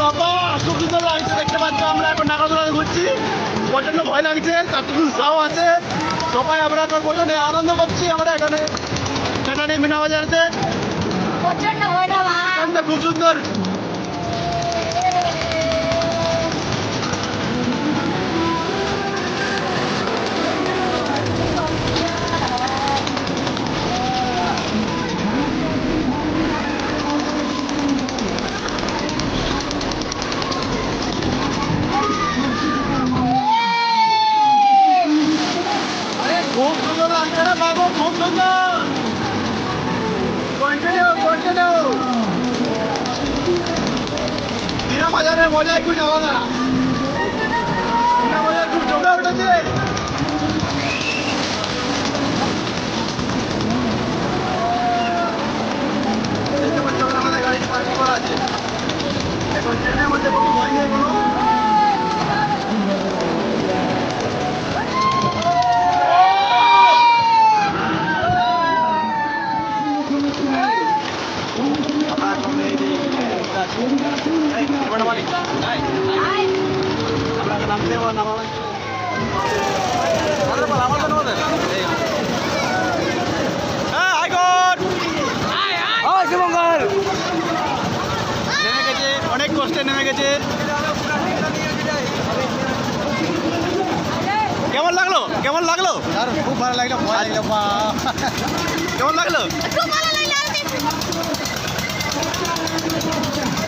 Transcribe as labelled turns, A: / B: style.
A: কত সুন্দর লাগছে দেখতে পাচ্ছ আমরা এখন নাগাদোলা ঘুরছি। প্রচণ্ড ভয় লাগছে চারটুকু সাও আছে। সবাই আমরা এখন প্রচণ্ড আনন্দ করছি আমরা এখানে এখানে মিনা বাজারেতে। খুব সুন্দর। বাবু খুব সুন্দর কন্টিনিউ কন্টিনিউ দিনা বাজারের মজা একটু দিনা বাজার খুব জমে উঠেছে এখন ট্রেনের মধ্যে কোনো ভয় নেই কোনো। অনেক কষ্টে নেমে গেছে কেমন লাগল কেমন লাগল
B: খুব ভালো লাগল
A: কেমন লাগল
C: খুব ভালো Thank you.